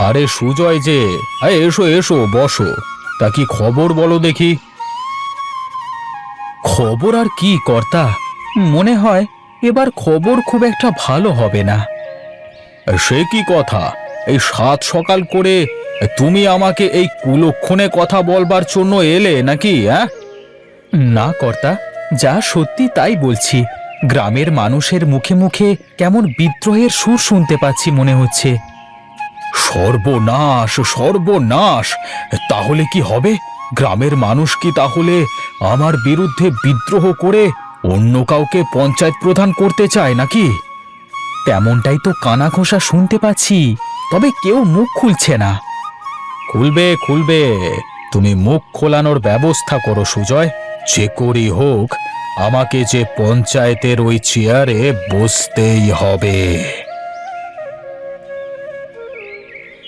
আরে সুজয় যে, আরে এসো এসো, বসো। তা কি খবর বলো দেখি? খবর আর কি, কর্তা? মনে হয় এবার খবর খুব একটা ভালো হবে না। সে কি কথা? এই সাত সকাল করে তুমি আমাকে এই কুলক্ষণে কথা বলবার জন্য এলে নাকি হ্যাঁ? না, কর্তা, যা সত্যি তাই বলছি। গ্রামের মানুষের মুখে মুখে কেমন বিদ্রোহের সুর শুনতে পাচ্ছি মনে হচ্ছে। সর্বনাশ সর্বনাশ। তাহলে কি হবে? গ্রামের মানুষ কি তাহলে আমার বিরুদ্ধে বিদ্রোহ করে অন্য কাউকে পঞ্চায়েত প্রধান করতে চায় নাকি? তেমনটাই তো কানা ঘোষা শুনতে পাচ্ছি, তবে কেউ মুখ খুলছে না। খুলবে খুলবে। তুমি মুখ খোলানোর ব্যবস্থা করো, সুজয়। যে করি হোক, আমাকে যে পঞ্চায়েতের ওই চেয়ারে বসতেই হবে।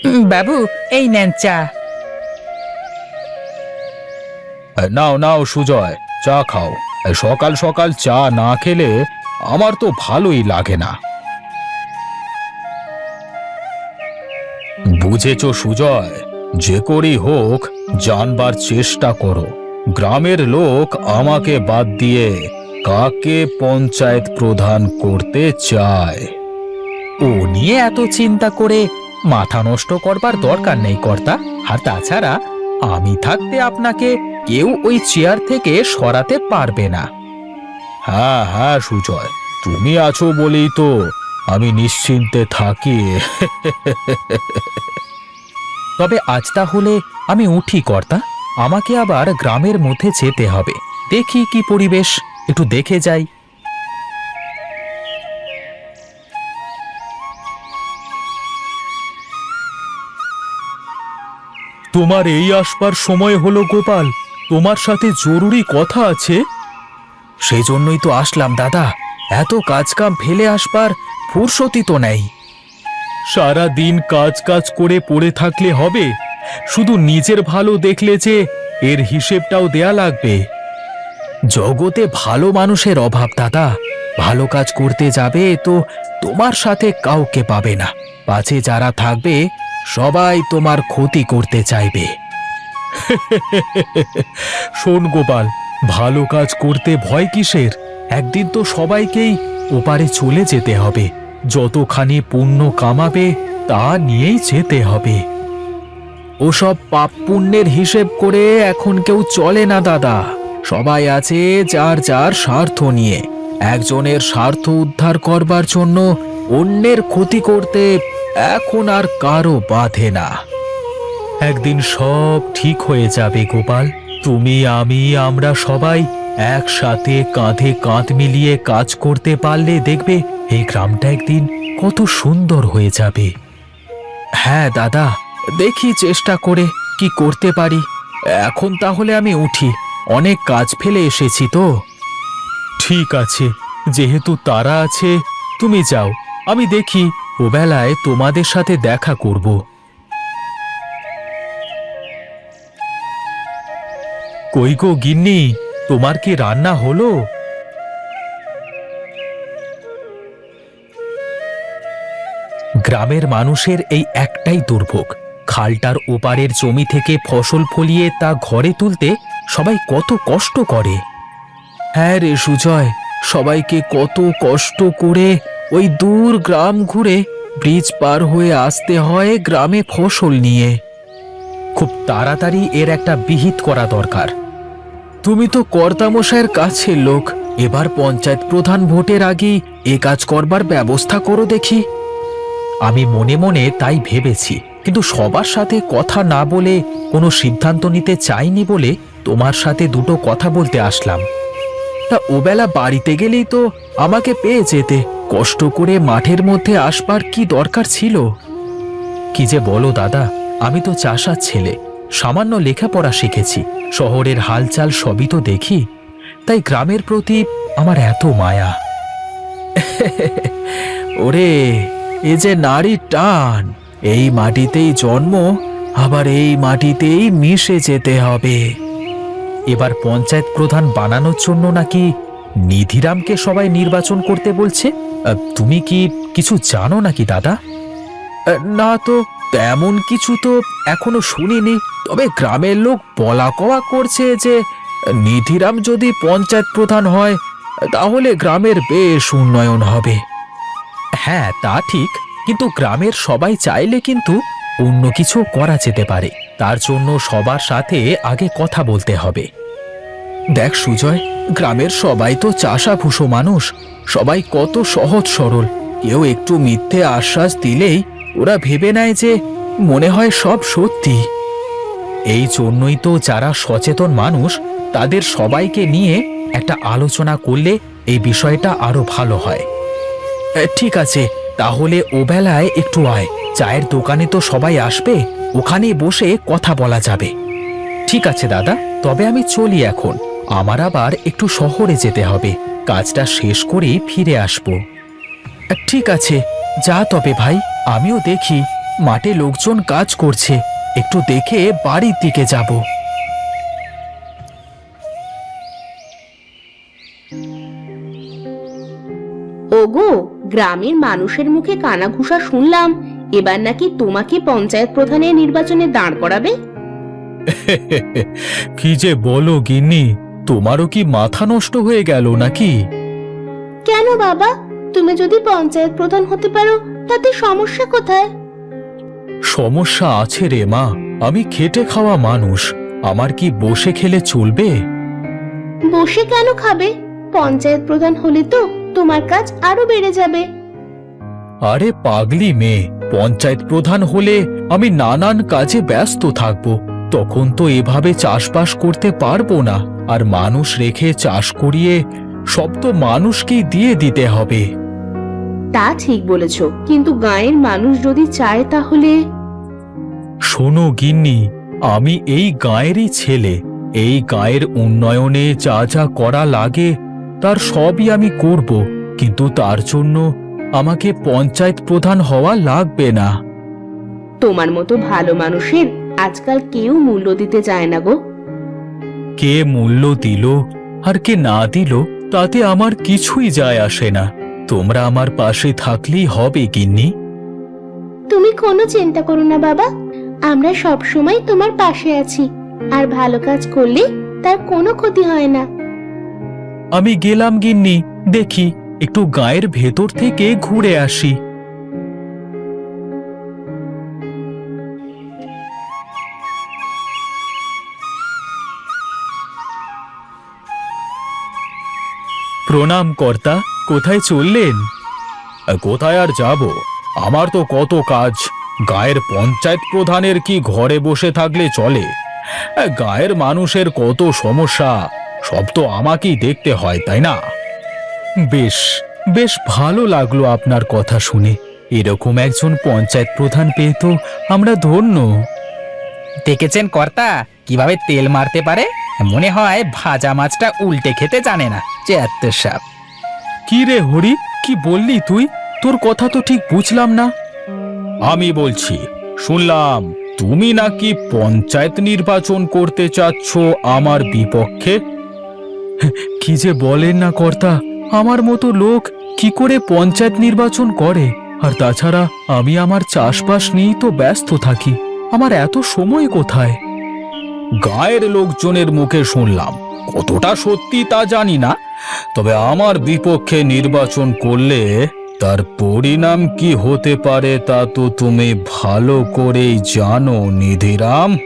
বাবু এই নেন চা। নাও নাও সুজয় চা খাও। সকাল সকাল চা না খেলে আমার তো ভালোই লাগে না। বুঝেছ সুজয় যে করি হোক জানবার চেষ্টা করো। গ্রামের লোক আমাকে বাদ দিয়ে কাকে পঞ্চায়েত প্রধান করতে চায়? ও নিয়ে এত চিন্তা করে মাথা নষ্ট করবার দরকার নেই, কর্তা। আর তাছাড়া আমি থাকতে আপনাকে কেউ ওই চেয়ার থেকে সরাতে পারবে না। হ্যাঁ হ্যাঁ সুজয়, তুমি আছো বলেই তো আমি নিশ্চিন্তে থাকি। তবে আজ তাহলে আমি উঠি, কর্তা। আমাকে আবার গ্রামের মধ্যে যেতে হবে। দেখি কি পরিবেশ। একটু দেখে যাই। তোমার এই আসবার সময় হলো, গোপাল। তোমার সাথে জরুরি কথা আছে। সেই জন্যই তো আসলাম, দাদা। এত কাজকাম ফেলে আসবার ফুরসতি তো নেই। সারা দিন কাজ কাজ করে পড়ে থাকলে হবে। শুধু নিজের ভালো দেখলে যে এর হিসেবটাও দেয়া লাগবে। জগতে ভালো মানুষের অভাব, দাদা। ভালো কাজ করতে যাবে তো তোমার সাথে কাউকে পাবে না। পাছে যারা থাকবে সবাই তোমার ক্ষতি করতে চাইবে। শোন গোপাল, ভালো কাজ করতে ভয় কিসের? একদিন তো সবাইকেই ওপারে চলে যেতে হবে। যতখানি পুণ্য কামাবে, তা নিয়েই যেতে হবে। ওসব পাপ পুণ্যের হিসেব করে এখন কেউ চলে না, দাদা। সবাই আছে যার যার স্বার্থ নিয়ে। একজনের স্বার্থ উদ্ধার করবার জন্য অন্যের ক্ষতি করতে এখন আর কারও বাধে না। একদিন সব ঠিক হয়ে যাবে, গোপাল। তুমি, আমি, আমরা সবাই একসাথে কাঁধে কাঁধ মিলিয়ে কাজ করতে পারলে দেখবে এই গ্রামটা একদিন কত সুন্দর হয়ে যাবে। হ্যাঁ দাদা, দেখি চেষ্টা করে কি করতে পারি। এখন তাহলে আমি উঠি। অনেক কাজ ফেলে এসেছি তো। ঠিক আছে, যেহেতু তারা আছে, তুমি যাও। আমি দেখি ওবেলায় তোমাদের সাথে দেখা করব। কই গো গিন্নি, তোমার কি রান্না হলো? গ্রামের মানুষের এই একটাই দুর্ভোগ, খালটার ওপারের জমি থেকে ফসল ফলিয়ে তা ঘরে তুলতে সবাই কত কষ্ট করে। হ্যাঁ রে সুজয়, সবাইকে কত কষ্ট করে ওই দূর গ্রাম ঘুরে ব্রিজ পার হয়ে আসতে হয় গ্রামে ফসল নিয়ে। খুব তাড়াতাড়ি এর একটা বিহিত করা দরকার। তুমি তো কর্তামশাইয়ের কাছের লোক, এবার পঞ্চায়েত প্রধান ভোটের আগেই এ কাজ করবার ব্যবস্থা করো দেখি। আমি মনে মনে তাই ভেবেছি, কিন্তু সবার সাথে কথা না বলে কোনো সিদ্ধান্ত নিতে চাইনি বলে তোমার সাথে দুটো কথা বলতে আসলাম। তা ওবেলা বাড়িতে গেলেই তো আমাকে পেয়ে যেতে। কষ্ট করে মাঠের মধ্যে আসবার কি দরকার ছিল? কি যে বলো দাদা, আমি তো চাষার ছেলে, সামান্য লেখাপড়া শিখেছি, শহরের হালচাল সবই তো দেখি, তাই গ্রামের প্রতি আমার এত মায়া। ওরে, এ যে নারী টান, এই মাটিতেই জন্ম, আবার এই মাটিতেই মিশে যেতে হবে। এবার পঞ্চায়েত প্রধান বানানোর জন্য নাকি নিধিরামকে সবাই নির্বাচন করতে বলছে। তুমি কি কিছু জানো নাকি, দাদা? না তো, তেমন কিছু তো এখনও শুনিনি। তবে গ্রামের লোক বলা কওয়া করছে যে, নিধিরাম যদি পঞ্চায়েত প্রধান হয়, তাহলে গ্রামের বেশ উন্নয়ন হবে। হ্যাঁ তা ঠিক, কিন্তু গ্রামের সবাই চাইলে কিন্তু অন্য কিছু করা যেতে পারে। তার জন্য সবার সাথে আগে কথা বলতে হবে। দেখ, সুজয় গ্রামের সবাই তো চাষাভুষো মানুষ। সবাই কত সহজ সরল। কেউ একটু মিথ্যে আশ্বাস দিলেই ওরা ভেবে নেয় যে মনে হয় সব সত্যি। এই জন্যই তো যারা সচেতন মানুষ, তাদের সবাইকে নিয়ে একটা আলোচনা করলে এই বিষয়টা আরও ভালো হয়। ঠিক আছে, তাহলে ও বেলায় একটু আয়। চায়ের দোকানে তো সবাই আসবে, ওখানে বসে কথা বলা যাবে। ঠিক আছে দাদা, তবে আমি চলি এখন। আমার আবার একটু শহরে যেতে হবে। কাজটা শেষ করে ফিরে আসব। ঠিক আছে যা তবে ভাই আমিও দেখি মাঠে লোকজন কাজ করছে একটু দেখে বাড়ির দিকে যাব। ওগো গ্রামের মানুষের মুখে কানাঘুষা শুনলাম এবার নাকি তোমাকে পঞ্চায়েত প্রধানের নির্বাচনে দাঁড় করাবে? কি যে বলো গিন্নি তোমারও কি মাথা নষ্ট হয়ে গেল নাকি? কেন বাবা? তুমি যদি পঞ্চায়েত প্রধান হতে পারো তাতে সমস্যা কোথায়? সমস্যা আছে রে মা আমি খেটে খাওয়া মানুষ আমার কি বসে খেলে চলবে? বসে কেন খাবে? পঞ্চায়েত প্রধান হলে তো তোমার কাজ আরও বেড়ে যাবে। আরে পাগলি মেয়ে পঞ্চায়েত প্রধান হলে আমি নানান কাজে ব্যস্ত থাকব তখন তো এভাবে চাষবাস করতে পারব না। আর মানুষ রেখে চাষ করিয়ে সব তো মানুষকেই দিয়ে দিতে হবে। তা ঠিক বলেছ কিন্তু গায়ের মানুষ যদি চায় তাহলে? শোনো গিন্নি আমি এই গায়েরই ছেলে। এই গায়ের উন্নয়নে যা যা করা লাগে তার সবই আমি করব। কিন্তু তার জন্য আমাকে পঞ্চায়েত প্রধান হওয়া লাগবে না। তোমার মতো ভালো মানুষের আজকাল কেউ মূল্য দিতে চায় না গো। কে মূল্য দিল আর কে না দিল তাতে আমার কিছুই যায় আসে না। তোমরা আমার পাশে থাকলেই হবে গিন্নি। তুমি কোনো চিন্তা করো না বাবা। আমরা সব সময় তোমার পাশে আছি। আর ভালো কাজ করলে তার কোনো ক্ষতি হয় না। আমি গেলাম গিন্নি। দেখি একটু গায়ের ভেতর থেকে ঘুরে আসি। প্রণাম কর্তা কোথায় চললেন? কোথায় আর যাব? আমার তো কত কাজ। গায়ের পঞ্চায়েত প্রধানের কি ঘরে বসে থাকলে চলে? গায়ের মানুষের কত সমস্যা, সব তো আমাকেই দেখতে হয়, তাই না? বেশ বেশ ভালো লাগল আপনার কথা শুনে। এরকম একজন পঞ্চায়েত প্রধান পেয়ে তো আমরা ধন্য। দেখেছেন কর্তা, কীভাবে তেল মারতে পারে? মনে হয় ভাজা মাছটা উল্টে খেতে জানে না। যে এত সাপ। কি রে হরি কি বললি তুই? তোর কথা তো ঠিক বুঝলাম না। আমি বলছি শুনলাম তুমি নাকি পঞ্চায়েত নির্বাচন করতে চাচ্ছ আমার বিপক্ষে? কি যে বলেন না কর্তা আমার মতো লোক কি করে পঞ্চায়েত নির্বাচন করে? আর তাছাড়া আমি আমার চাষবাস নিয়েই তো ব্যস্ত থাকি আমার এত সময় কোথায়? গায়ের লোকজনের মুখে শুনলাম কতটা সত্যি তা জানি না তবে আমার বিপক্ষে নির্বাচন করলে তার পরিণাম কি হতে পারে তা তো তুমি ভালো করেই জানো, নিধিরাম।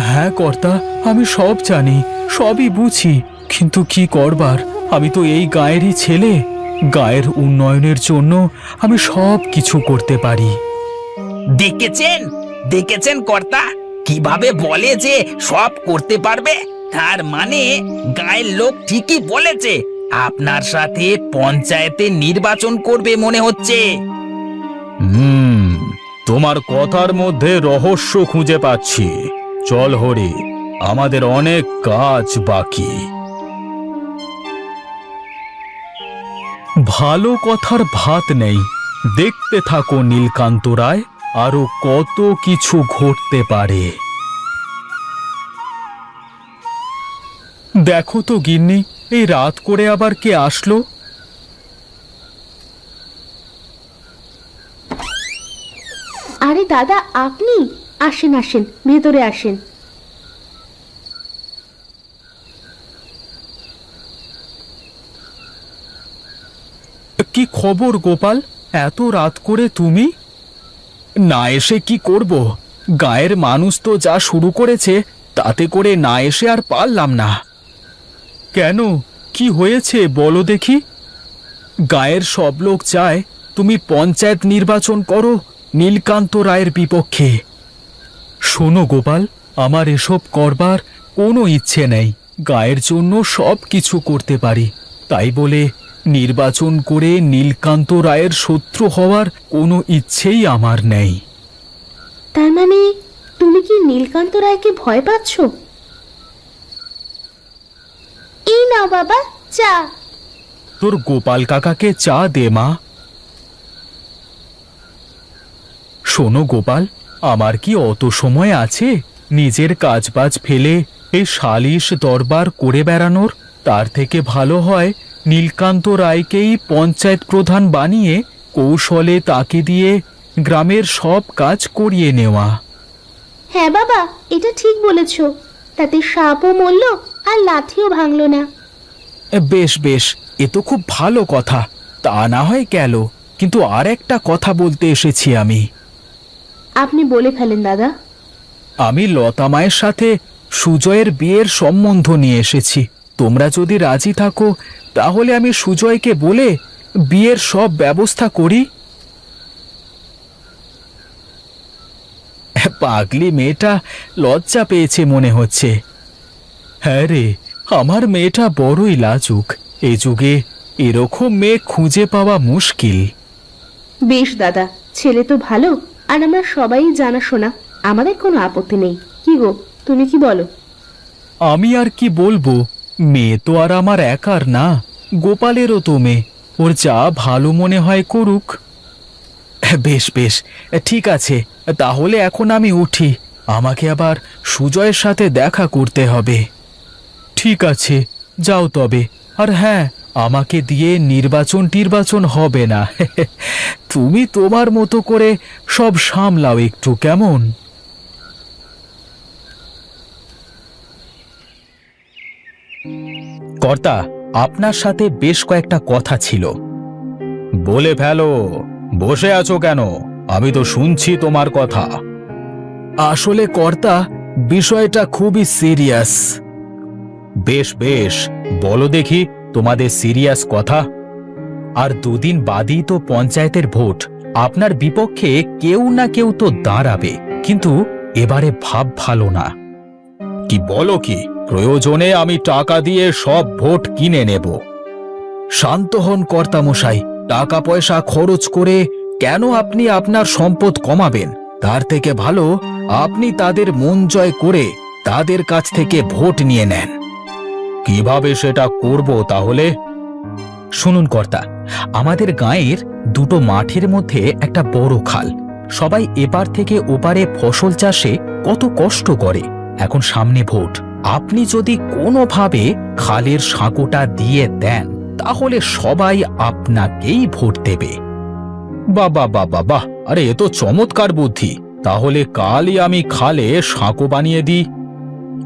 হ্যাঁ কর্তা, আমি সব জানি, সবই বুঝি, কিন্তু কি করবার? আমি তো এই গায়েরই ছেলে। গায়ের উন্নয়নের জন্য আমি সব কিছু করতে পারি। দেখেছেন দেখেছেন কর্তা। কীভাবে বলে যে সব করতে পারবে? তার মানে গায়ের লোক ঠিকই বলেছে। আপনার সাথে পঞ্চায়েতে নির্বাচন করবে মনে হচ্ছে। হুম তোমার কথার মধ্যে রহস্য খুঁজে পাচ্ছি। চল হরি আমাদের অনেক কাজ বাকি। ভালো কথার ভাত নেই। দেখতে থাকো নীলকান্ত রায় আরও কত কিছু ঘটতে পারে। দেখো তো গিন্নি এই রাত করে আবার কে আসলো? আরে দাদা আপনি? আসেন আসেন ভেতরে আসেন। কি খবর গোপাল? এত রাত করে তুমি? না এসে কি করব? গায়ের মানুষ তো যা শুরু করেছে তাতে করে না এসে আর পারলাম না। কেন? কি হয়েছে বলো দেখি। গায়ের সব লোক চায় তুমি পঞ্চায়েত নির্বাচন করো নীলকান্ত রায়ের বিপক্ষে। শোনো গোপাল, আমার এসব করবার কোনো ইচ্ছে নেই। গায়ের জন্য সব কিছু করতে পারি। তাই বলে নির্বাচন করে নীলকান্ত রায়ের শত্রু হওয়ার কোনো ইচ্ছেই আমার নেই। তার মানে তুমি কি নীলকান্ত রায়কে ভয় পাচ্ছ? এই নাও বাবা চা। তোর গোপাল কাকাকে চা দে মা। শোনো গোপাল আমার কি অত সময় আছে? নিজের কাজবাজ ফেলে এই সালিশ দরবার করে বেড়ানোর? তার থেকে ভালো হয় নীলকান্ত রায়কেই পঞ্চায়েত প্রধান বানিয়ে কৌশলে তাকে দিয়ে গ্রামের সব কাজ করিয়ে নেওয়া। হ্যাঁ বাবা এটা ঠিক বলেছ। তাতে সাপও মরল আর লাঠিও ভাঙলো না। বেশ বেশ এ তো খুব ভালো কথা। তা না হয় গেল কিন্তু আর একটা কথা বলতে এসেছি আমি। আপনি বলে ফেলেন দাদা। আমি লতা মায়ের সাথে সুজয়ের বিয়ের সম্বন্ধ নিয়ে এসেছি। তোমরা যদি রাজি থাকো তাহলে আমি সুজয়কে বলে বিয়ের সব ব্যবস্থা করি। পাগলি মেয়েটা লজ্জা পেয়েছে মনে হচ্ছে। হ্যাঁ রে আমার মেয়েটা বড়ই লাজুক। এ যুগে এরকম মেয়ে খুঁজে পাওয়া মুশকিল। বেশ দাদা ছেলে তো ভালো আর আমরা সবাই জানাশোনা আমাদের কোনো আপত্তি নেই। কি গো তুমি কি বলো? আমি আর কি বলব মেয়ে তো আর আমার একার না গোপালেরও তো মেয়ে ওর যা ভালো মনে হয় করুক। বেশ বেশ ঠিক আছে তাহলে এখন আমি উঠি আমাকে আবার সুজয়ের সাথে দেখা করতে হবে। ঠিক আছে, যাও তবে। আর হ্যাঁ আমাকে দিয়ে নির্বাচন টির্বাচন হবে না। তুমি তোমার মতো করে সব সামলাও একটু, কেমন? কর্তা, আপনার সাথে বেশ কয়েকটা কথা ছিল। বলে ফেলো, বসে আছো কেন? আমি তো শুনছি তোমার কথা। আসলে কর্তা, বিষয়টা খুবই সিরিয়াস। বেশ বেশ, বলো দেখি তোমাদের সিরিয়াস কথা। আর দুদিন বাদই তো পঞ্চায়েতের ভোট, আপনার বিপক্ষে কেউ না কেউ তো দাঁড়াবে, কিন্তু এবারে ভাব ভালো না। কি বলো কি, প্রয়োজনে আমি টাকা দিয়ে সব ভোট কিনে নেব। শান্ত হন কর্তামশাই টাকা পয়সা খরচ করে কেন আপনি আপনার সম্পদ কমাবেন? তার থেকে ভালো আপনি তাদের মন জয় করে তাদের কাছ থেকে ভোট নিয়ে নেন। কীভাবে সেটা করব তাহলে? শুনুন কর্তা, আমাদের গাঁয়ের দুটো মাঠের মধ্যে একটা বড় খাল। সবাই এপার থেকে ওপারে ফসল চাষে কত কষ্ট করে। এখন সামনে ভোট। আপনি যদি কোনোভাবে খালের সাঁকোটা দিয়ে দেন, তাহলে সবাই আপনাকেই ভোট দেবে। বাবা বাবা বাহ। আরে, এ তো চমৎকার বুদ্ধি। তাহলে কালই আমি খালে সাঁকো বানিয়ে দিই।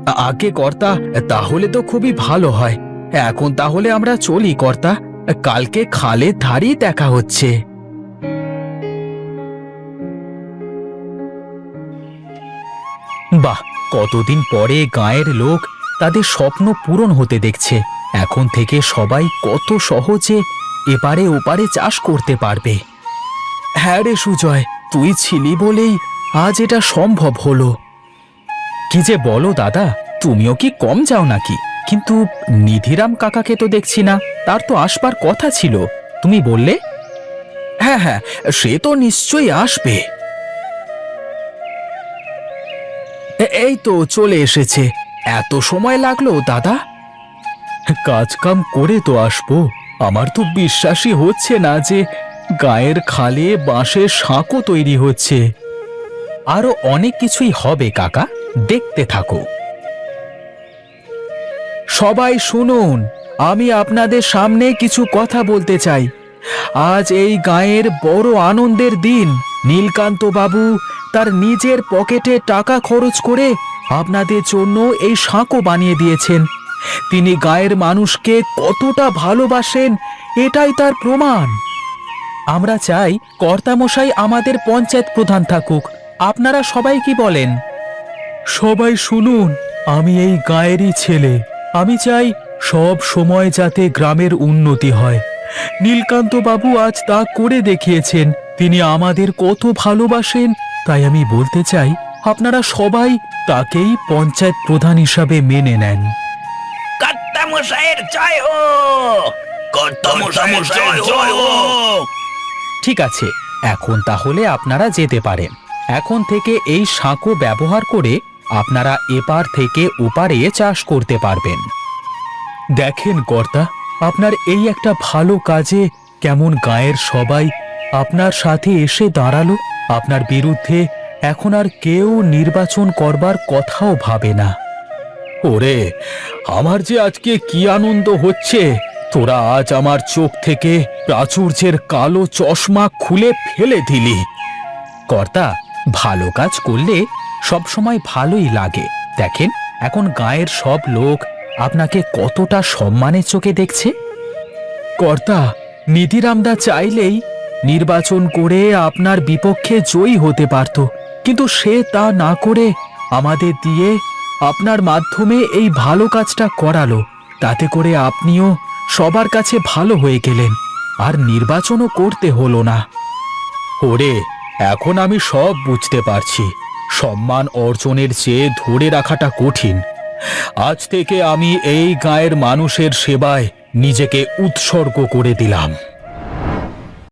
আগে কর্তা, তাহলে তো খুবই ভালো হয়। এখন তাহলে আমরা চলি কর্তা। কালকে খালে ধারেই দেখা হচ্ছে। বাহ, কতদিন পরে গায়ের লোক তাদের স্বপ্ন পূরণ হতে দেখছে। এখন থেকে সবাই কত সহজে এপারে ওপারে চাষ করতে পারবে। হ্যাঁ রে সুজয়, তুই ছিলি বলেই আজ এটা সম্ভব হলো। কি যে বলো, দাদা? তুমিও কি কম যাও নাকি? কিন্তু নিধিরাম কাকাকে তো দেখছি না, তার তো আসবার কথা ছিল। তুমি বললে? হ্যাঁ হ্যাঁ সে তো নিশ্চয়ই আসবে। এই তো চলে এসেছে। এত সময় লাগল, দাদা? কাজ কাম করে তো আসব। আমার তো বিশ্বাসই হচ্ছে না যে গায়ের খালে বাঁশের সাঁকো তৈরি হচ্ছে। আরও অনেক কিছুই হবে, কাকা। দেখতে থাকো। সবাই শুনুন, আমি আপনাদের সামনে কিছু কথা বলতে চাই। আজ এই গায়ের বড় আনন্দের দিন। নীলকান্ত বাবু তার নিজের পকেটে টাকা খরচ করে আপনাদের জন্য এই সাঁকো বানিয়ে দিয়েছেন। তিনি গায়ের মানুষকে কতটা ভালোবাসেন, এটাই তার প্রমাণ। আমরা চাই কর্তামশাই আমাদের পঞ্চায়েত প্রধান থাকুক। আপনারা সবাই কি বলেন? সবাই শুনুন আমি এই গায়েরই ছেলে। আমি চাই সব সময় যাতে গ্রামের উন্নতি হয়। নীলকান্ত বাবু আজ তা করে দেখিয়েছেন তিনি আমাদের কত ভালোবাসেন। তাই আমি বলতে চাই আপনারা সবাই তাকেই পঞ্চায়েত প্রধান হিসাবে মেনে নেন। ঠিক আছে এখন তাহলে আপনারা যেতে পারেন। এখন থেকে এই সাঁকো ব্যবহার করে আপনারা এপার থেকে ওপারে চাষ করতে পারবেন। দেখেন কর্তা, আপনার এই একটা ভালো কাজে কেমন গায়ের সবাই আপনার সাথে এসে দাঁড়াল। আপনার বিরুদ্ধে এখন আর কেউ নির্বাচন করবার কথাও ভাবে না। ওরে, আমার যে আজকে কি আনন্দ হচ্ছে! তোরা আজ আমার চোখ থেকে প্রাচুর্যের কালো চশমা খুলে ফেলে দিলি। কর্তা, ভালো কাজ করলে সব সময় ভালোই লাগে। দেখেন, এখন গায়ের সব লোক আপনাকে কতটা সম্মানের চোখে দেখছে। কর্তা, নিধিরামদা চাইলেই নির্বাচন করে আপনার বিপক্ষে জয়ী হতে পারত। কিন্তু সে তা না করে আমাদের দিয়ে আপনার মাধ্যমে এই ভালো কাজটা করালো। তাতে করে আপনিও সবার কাছে ভালো হয়ে গেলেন। আর নির্বাচনও করতে হলো না। ওরে, এখন আমি সব বুঝতে পারছি। সম্মান অর্জনের চেয়ে ধরে রাখাটা কঠিন। আজ থেকে আমি এই গায়ের মানুষের সেবায় নিজেকে উৎসর্গ করে দিলাম।